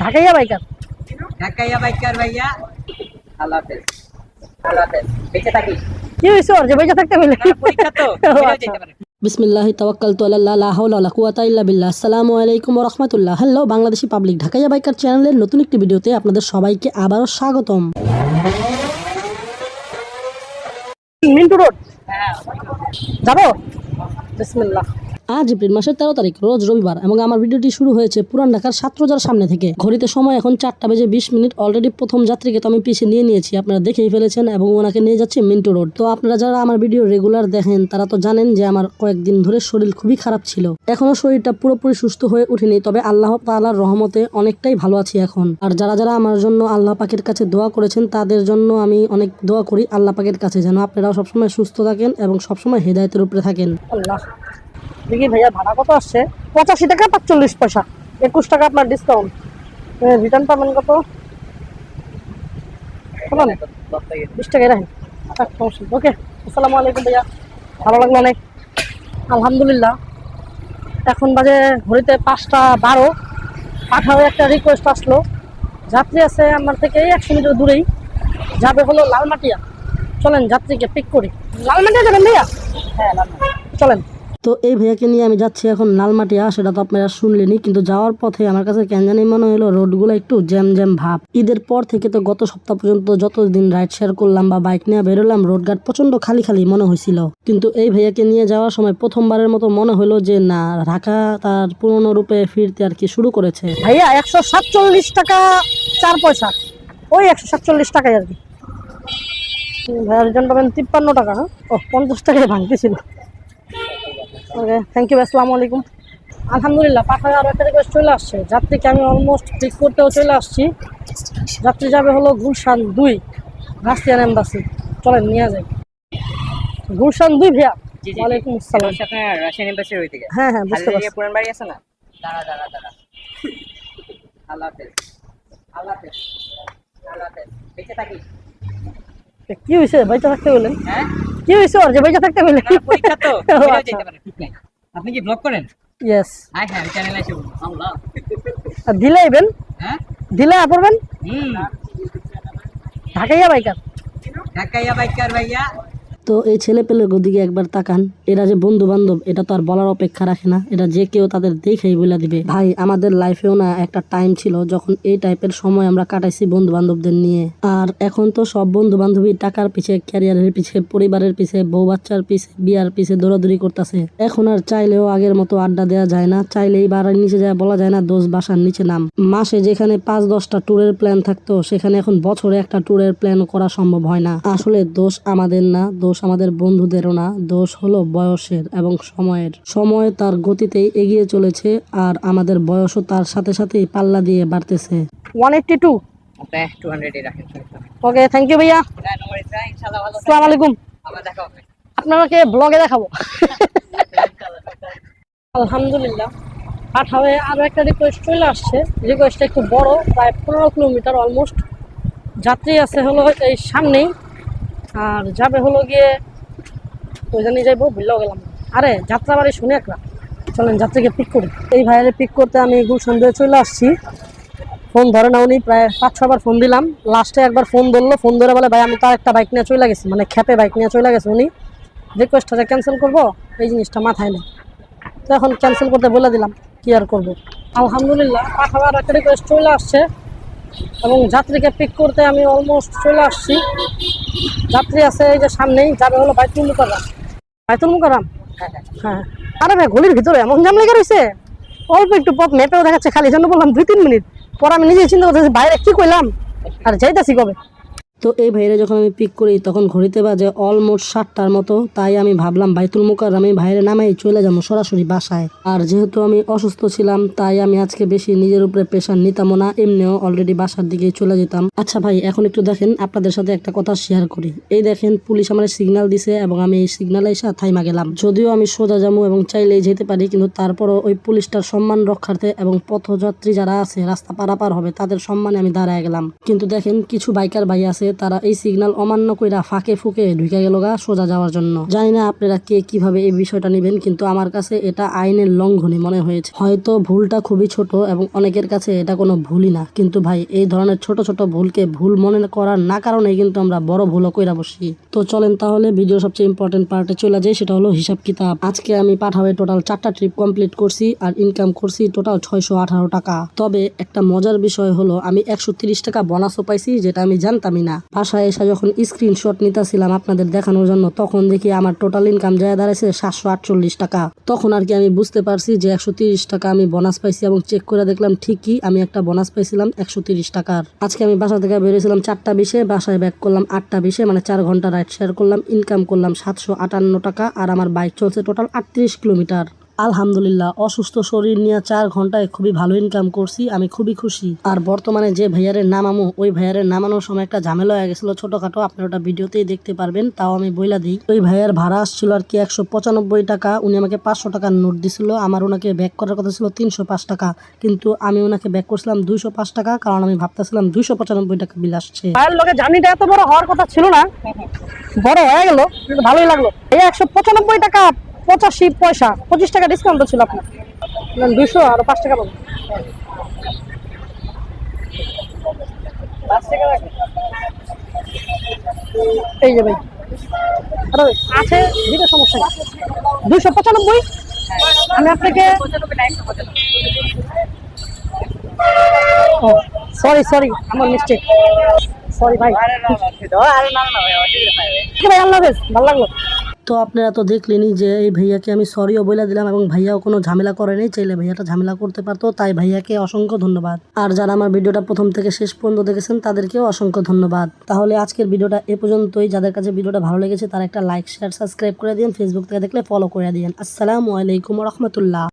ঢাকাইয়া biker. ঢাকাইয়া biker ভাইয়া। আল্লাহ হাফেজ আল্লাহ হাফেজ। বেঁচে থাকি? কি হয়েছে ওর যে বেঁচে থাকতে পরীক্ষা তো আচ্ছা। যেতে পারে। বিসমিল্লাহি তাওয়াক্কালতু আলাল্লাহ লা হাওলা ওয়ালা কুওয়াতা ইল্লা বিল্লাহ। আসসালামু আলাইকুম ওয়া রাহমাতুল্লাহ। Hello Bangladeshi public Dhakaiya biker চ্যানেলের নতুন একটি ভিডিওতে আপনাদের সবাইকে আবারও স্বাগতম। মিন্টু রোড? যাব? বিসমিল্লাহ। আজ এপ্রিল মাসের তেরো তারিখ, রোজ রবিবার, এবং আমার ভিডিওটি শুরু হয়েছে পুরান ঢাকার সাতরোজার সামনে থেকে। ঘড়িতে সময় এখন চারটা বেজে বিশ মিনিট অলরেডি প্রথম যাত্রীকে তো আমি পিছিয়ে নিয়ে নিয়েছি, আপনারা দেখেই ফেলেছেন, এবং ওনাকে নিয়ে যাচ্ছি মিন্টু রোড। তো আপনারা যারা আমার ভিডিও রেগুলার দেখেন, তারা তো জানেন যে আমার কয়েকদিন ধরে শরীর খুবই খারাপ ছিল। এখনও শরীরটা পুরোপুরি সুস্থ হয়ে উঠেনি, তবে আল্লাহ তাআলার রহমতে অনেকটাই ভালো আছি এখন। আর যারা যারা আমার জন্য আল্লাহ পাকের কাছে দোয়া করেছেন, তাদের জন্য আমি অনেক দোয়া করি আল্লাহ পাকের কাছে, যেন আপনারাও সবসময় সুস্থ থাকেন এবং সবসময় হেদায়তের উপরে থাকেন। আল্লাহ। দেখি ভাইয়া ভাড়া কত আসছে? পঁচাশি টাকা পাঁচচল্লিশ পয়সা। একুশ টাকা আপনার ডিসকাউন্ট রিটার্ন পাবেন কত? বিশ টাকায় রাখেন। ওকে আসসালামু আলাইকুম ভাইয়া। ভালো লাগল অনেক? আলহামদুলিল্লাহ। এখন বাজে ঘড়িতে পাঁচটা বারো। পাঠাও একটা রিকোয়েস্ট আসলো। যাত্রী আছে আমার থেকে একশো মিটার দূরেই। যাবে হলো লালমাটিয়া। চলেন যাত্রীকে পিক করি। লালমাটিয়া যাবেন ভাইয়া? হ্যাঁ লালমাটিয়া। চলেন। তো এই ভাইয়াকে নিয়ে আমি যাচ্ছি এখন লালমাটিয়া, সেটা তো আপনারা শুনলেনি কিন্তু যাওয়ার পথে আমার কাছে কেন জানি মনে হলো রোডগুলো একটু জ্যাম জ্যাম ভাব। ঈদের পর থেকে তো গত সপ্তাহ পর্যন্ত যতদিন রাইড শেয়ার করলাম বা বাইক নিয়ে বেরোলাম রোড ঘাট প্রচণ্ড খালি খালি মনে হয়েছিল কিন্তু এই ভাইয়াকে নিয়ে যাওয়ার সময় প্রথমবারের মতো মনে হলো যে, না, ঢাকা তার পুরনো রূপে ফিরতে আর কি শুরু করেছে। ভাইয়া, একশো সাতচল্লিশ টাকা চার পয়সা। ওই একশো সাতচল্লিশ টাকায় আর কি। ভাইয়া রিটার্ন পাবেন তিপ্পান্ন টাকা হ্যাঁ? ও পঞ্চাশ টাকায় ভাঙতেছিল। ওকে থ্যাংক ইউ আসসালামু আলাইকুম। আলহামদুলিল্লাহ পাঠায় আরও একটা রিকোয়েস্ট চলে আসছে। যাত্রীকে আমি অলমোস্ট ঠিক করতেও চলে আসছি। যাত্রী যাবে হলো গুলশান দুই রাস্তিয়ান এম্বাসি চলেন নিয়ে যাই। গুলশান দুই ভাইয়া। ওয়ালাইকুম আসসালাম। আপনার রাশিয়ান এম্বাসির ওই দিকে। হ্যাঁ হ্যাঁ বুঝতে পারছি। পুরান বাড়ি আছে না? দাঁড়া দাঁড়া দাঁড়া। আল্লাহ হাফেজ। আল্লাহ হাফেজ। আল্লাহ হাফেজ। বেঁচে থাকি। কি হয়েছে বেঁচে থাকতে বলেন। হ্যাঁ? কি ওর? যে বেঁচে থাকতে পারলে। পরীক্ষা তো আচ্ছা। যেতে পারে ঠিক নাই। আপনি কি ব্লগ করেন? ইয়েস হ্যাঁ হ্যাঁ চ্যানেল আছে আল্লাহ দিলে আইবেন হ্যাঁ? দিলে পড়বেন হুম। ঢাকাইয়া বাইকার। ঢাকাইয়া বাইকার ভাইয়া। তো এই ছেলে পেলের দিকে একবার তাকান। এরা যে বন্ধু বান্ধব এটা তো আর বলার অপেক্ষা রাখে না। এটা যে কেউ তাদের দেখেই বলে দিবে। ভাই, আমাদের লাইফেও না একটা টাইম ছিল যখন এই টাইপের সময় আমরা কাটাইছি বন্ধু বান্ধবদের নিয়ে। আর এখন তো সব বন্ধু বান্ধবী টাকার পিছে, ক্যারিয়ারের পিছে, পরিবারের পিছে, বউ বাচ্চার পিছে, বিয়ার পিছে দৌড়াদৌড়ি করতেছে। এখন আর চাইলেও আগের মতো আড্ডা দেওয়া যায় না। চাইলেই বাড়ার নিচে যায়, বলা যায় না দোষ বাসার নিচে নাম। মাসে যেখানে পাঁচ দশটা ট্যুরের প্ল্যান থাকতো, সেখানে এখন বছরে একটা ট্যুরের প্ল্যান করা সম্ভব হয় না। আসলে দোষ আমাদের না, দোষ আমাদের বন্ধুদেরও না দোষ হলো বয়সের এবং সময়ের। সময় তার গতিতেই এগিয়ে চলেছে আর আমাদের বয়সও তার সাথে সাথেই পাল্লা দিয়ে বাড়তেছে। One eighty two. Okay thank you ভাইয়া। হ্যাঁ, আসসালামু আলাইকুম। আপনাকে ব্লগে দেখাবো। আলহামদুলিল্লাহ। পাঠাবে আরও একটা রিকোয়েস্ট চলে আসছে। রিকোয়েস্টটা একটু বড় প্রায় পনেরো কিলোমিটার অলমোস্ট যাত্রী আছে হলো এই সামনেই। আর যাবে হলো গিয়ে ওই জানি যাইবো, ভুলেও গেলাম। আরে, যাত্রাবাড়ি শুনে একটা চলেন যাত্রীকে পিক করি। এই ভাইয়ের পিক করতে আমি গুলশান দিয়ে চলে আসছি। ফোন ধরে না উনি, প্রায় পাঁচ, ছবার ফোন দিলাম। লাস্টে একবার ফোন ধরলো, ফোন ধরে বলে, ভাই, আমি তো একটা বাইক নিয়ে চলে গেছি। মানে খেপে বাইক নিয়ে চলে গেছে উনি। রিকোয়েস্টটা ক্যান্সেল করব? এই জিনিসটা মাথায় নেই। তো এখন ক্যান্সেল করতে বলে দিলাম, কি আর করব? আলহামদুলিল্লাহ পাঠাবার একটা রিকোয়েস্ট চলে আসছে। এবং যাত্রীকে পিক করতে আমি অলমোস্ট চলে আসছি। যাত্রী আছে এই যে সামনেই যাবে হলো বাইতুল মুকারাম বাইতুল মুকারাম হ্যাঁ আরে ভাই গলির ভিতরে এমন জাম লেগে রয়েছে অল্প একটু পথ মেপেও দেখাচ্ছে খালি জন্য বললাম দুই তিন মিনিট। পর আমি নিজেই চিন্তা করতেছি বাইরে কি কইলাম? আর যাইতাছি কবে? তো এই ভাইরে যখন আমি পিক করি, তখন ঘড়িতে বাজে অলমোস্ট সাতটার মতো। তাই আমি ভাবলাম, বাইতুল মুকার আমি ভাইরে নামাই চলে যাব সরাসরি বাসায়। আর যেহেতু আমি অসুস্থ ছিলাম, তাই আমি আজকে বেশি নিজের উপরে প্রেশার নিতামও না, এমনিও অলরেডি বাসার দিকে চলে যেতাম। আচ্ছা ভাই, এখন একটু দেখেন, আপনাদের সাথে একটা কথা শেয়ার করি। এই দেখেন, পুলিশ আমার সিগন্যাল দিছে এবং আমি এই সিগনালে এসে থাইমা গেলাম। যদিও আমি সোজা যাব এবং চাইলেই যেতে পারি, কিন্তু তারপরও ওই পুলিশটার সম্মান রক্ষার্থে এবং পথযাত্রী যারা আছে, রাস্তা পারাপার হবে, তাদের সম্মানে আমি দাঁড়ায় গেলাম। কিন্তু দেখেন, কিছু বাইকার ভাই আছে তারা এই সিগনাল অমান্য কইরা ফাঁকে ফুকে ঢুকে গেল গা সোজা যাওয়ার জন্য। জানি না আপনারা কে কীভাবে এই বিষয়টা নেবেন, কিন্তু আমার কাছে এটা আইনের লঙ্ঘনই মনে হয়েছে। হয়তো ভুলটা খুবই ছোট এবং অনেকের কাছে এটা কোনো ভুলই না, কিন্তু ভাই, এই ধরনের ছোট ছোট ভুলকে ভুল মনে করার না কারণেই কিন্তু আমরা বড় ভুলও কইরা বসি। তো চলেন তাহলে ভিডিও সবচেয়ে ইম্পর্টেন্ট পার্টে চলে যাই, সেটা হলো হিসাব কিতাব। আজকে আমি পাঠাবে টোটাল চারটা ট্রিপ কমপ্লিট করছি আর ইনকাম করছি টোটাল ছয়শো আঠারো টাকা। তবে একটা মজার বিষয় হলো, আমি একশো টাকা বোনাসও পাইছি, যেটা আমি জানতামই না। বাসায় এসে যখন স্ক্রিনশট নিতেছিলাম আপনাদের দেখানোর জন্য, তখন দেখি আমার টোটাল ইনকাম যায় দাঁড়াইছে সাতশো আটচল্লিশ টাকা। তখন আর কি আমি বুঝতে পারছি যে একশো তিরিশ টাকা আমি বোনাস পাইছি এবং চেক করে দেখলাম ঠিকই আমি একটা বোনাস পাইছিলাম একশো তিরিশ টাকার। আজকে আমি বাসা থেকে বেরিয়েছিলাম চারটা বিশে, বাসায় ব্যাক করলাম আটটা বিশে মানে চার ঘণ্টা রাইড শেয়ার করলাম ইনকাম করলাম সাতশো আটান্ন টাকা আর আমার বাইক চলছে টোটাল আটত্রিশ কিলোমিটার আলহামদুলিল্লাহ, অসুস্থ শরীর নিয়ে চার ঘন্টায় খুবই ভালো ইনকাম করছি, আমি খুবই খুশি। আর বর্তমানে যে ভাইয়ারের নামামো, ওই ভাইয়ারের নামানোর সময় একটা ঝামেলা হয়ে গেছিল ছোটখাটো, আপনার ওটা ভিডিওতেই দেখতে পারবেন, তাও আমি বইলা দিই। ওই ভাইয়ার ভাড়া আসছিল আর কি একশো পঁচানব্বই টাকা, উনি আমাকে পাঁচশো টাকার নোট দিছিল, আমার ওনাকে ব্যাক করার কথা ছিল তিনশো পাঁচ টাকা, কিন্তু আমি ওনাকে ব্যাক করছিলাম দুইশো পাঁচ টাকা, কারণ আমি ভাবতেছিলাম দুইশো পঁচানব্বই টাকা বিল আসছে। ভাইয়ের লোকে জার্নিটা এত বড় হওয়ার কথা ছিল না? বড় হয়ে গেল ভালোই লাগল। এই একশো পঁচানব্বই টাকা পঁচাশি পয়সা। পঁচিশ টাকা ডিসকাউন্ট ছিল আপনার। দুশো আর পাঁচ টাকা পাবো। এই যে ভাই। আছে দিতে সমস্যা দুশো পঁচানব্বই। আমি আপনাকে ও সরি সরি আমার মিস্টেক সরি ভাই। ভাই আল্লাহ ভালো লাগল। তো আপনারা তো দেখলেনই যে এই ভাইয়াকে আমি সরিও বলে দিলাম এবং ভাইয়াও কোনো ঝামেলা করেনি চাইলে ভাইয়াটা ঝামেলা করতে পারতো, তাই ভাইয়াকে অসংখ্য ধন্যবাদ। আর যারা আমার ভিডিওটা প্রথম থেকে শেষ পর্যন্ত দেখেছেন, তাদেরকেও অসংখ্য ধন্যবাদ। তাহলে আজকের ভিডিওটা এ পর্যন্তই। যাদের কাছে ভিডিওটা ভালো লেগেছে, তারা একটা লাইক শেয়ার সাবস্ক্রাইব করে দিন ফেসবুক থেকে দেখলে ফলো করে দিন আসসালামু আলাইকুম রহমতুল্লাহ।